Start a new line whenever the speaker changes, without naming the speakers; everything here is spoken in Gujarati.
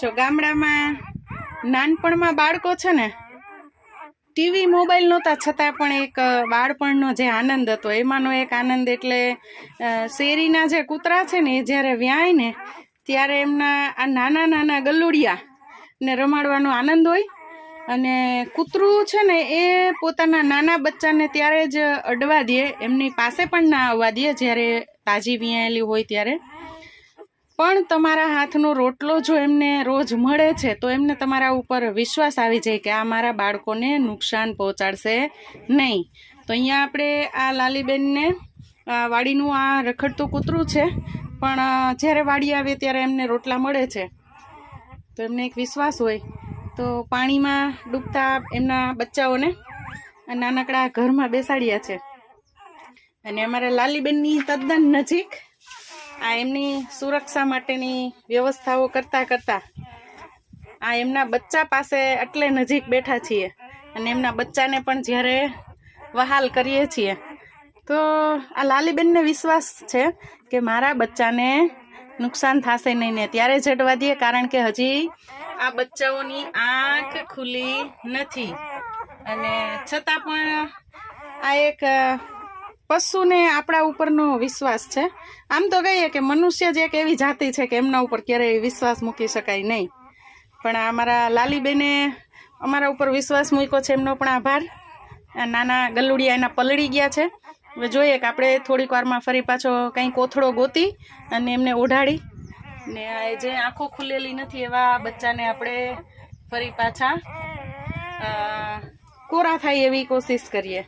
જો ગામડામાં નાનપણમાં બાળકો છે ને ટીવી મોબાઈલ નહોતા, છતાં પણ એક બાળપણનો જે આનંદ હતો, એમાંનો એક આનંદ એટલે શેરીના જે કૂતરા છે ને, એ જ્યારે વ્યાય ને ત્યારે એમના આ નાના નાના ગલુડિયા ને રમાડવાનો આનંદ હોય અને કૂતરું છે ને, એ પોતાના નાના બચ્ચાને ત્યારે જ અડવા દે. એમની પાસે પણ ના આવવા દે જ્યારે તાજી વિયાયેલી હોય ત્યારે. પણ તમારા હાથનો રોટલો જો એમને રોજ મળે છે, તો એમને તમારા ઉપર વિશ્વાસ આવી જાય કે આ મારા બાળકોને નુકસાન પહોંચાડશે નહીં. તો અહીંયા આપણે આ લાલીબેનને વાડીનું આ રખડતું કૂતરું છે, પણ જ્યારે વાડી આવે ત્યારે એમને રોટલા મળે છે. તો એમને એક વિશ્વાસ હોય. તો પાણીમાં ડૂબતા એમના બચ્ચાઓને નાનકડા ઘરમાં બેસાડ્યા છે. અને અમારા લાલીબેનની તદ્દન નજીક આ એમની સુરક્ષા માટેની વ્યવસ્થાઓ કરતા કરતા આ એમના બચ્ચા પાસે એટલે નજીક બેઠા છીએ અને એમના બચ્ચાને પણ જ્યારે વહાલ કરીએ છીએ. તો આ લાલીબેનને વિશ્વાસ છે કે મારા બચ્ચાને નુકસાન થશે નહીં ને ત્યારે જડવા દઈએ કારણ કે હજી આ બચ્ચાઓની આંખ ખુલી નથી. અને છતાં પણ આ એક પશુને આપણા ઉપરનો વિશ્વાસ છે. આમ તો કહીએ કે મનુષ્ય જ એક એવી જાતિ છે કે એમના ઉપર ક્યારેય વિશ્વાસ મૂકી શકાય નહીં. પણ અમારા લાલીબેને અમારા ઉપર વિશ્વાસ મૂક્યો છે, એમનો પણ આભાર. નાના ગલુડિયા એના પલળી ગયા છે. હવે જોઈએ કે આપણે થોડીક વારમાં ફરી પાછો કંઈ કોથળો ગોતી અને એમને ઓઢાડી ને જે આંખો ખુલેલી નથી એવા બચ્ચાને આપણે ફરી પાછા કોરા થાય એવી કોશિશ કરીએ.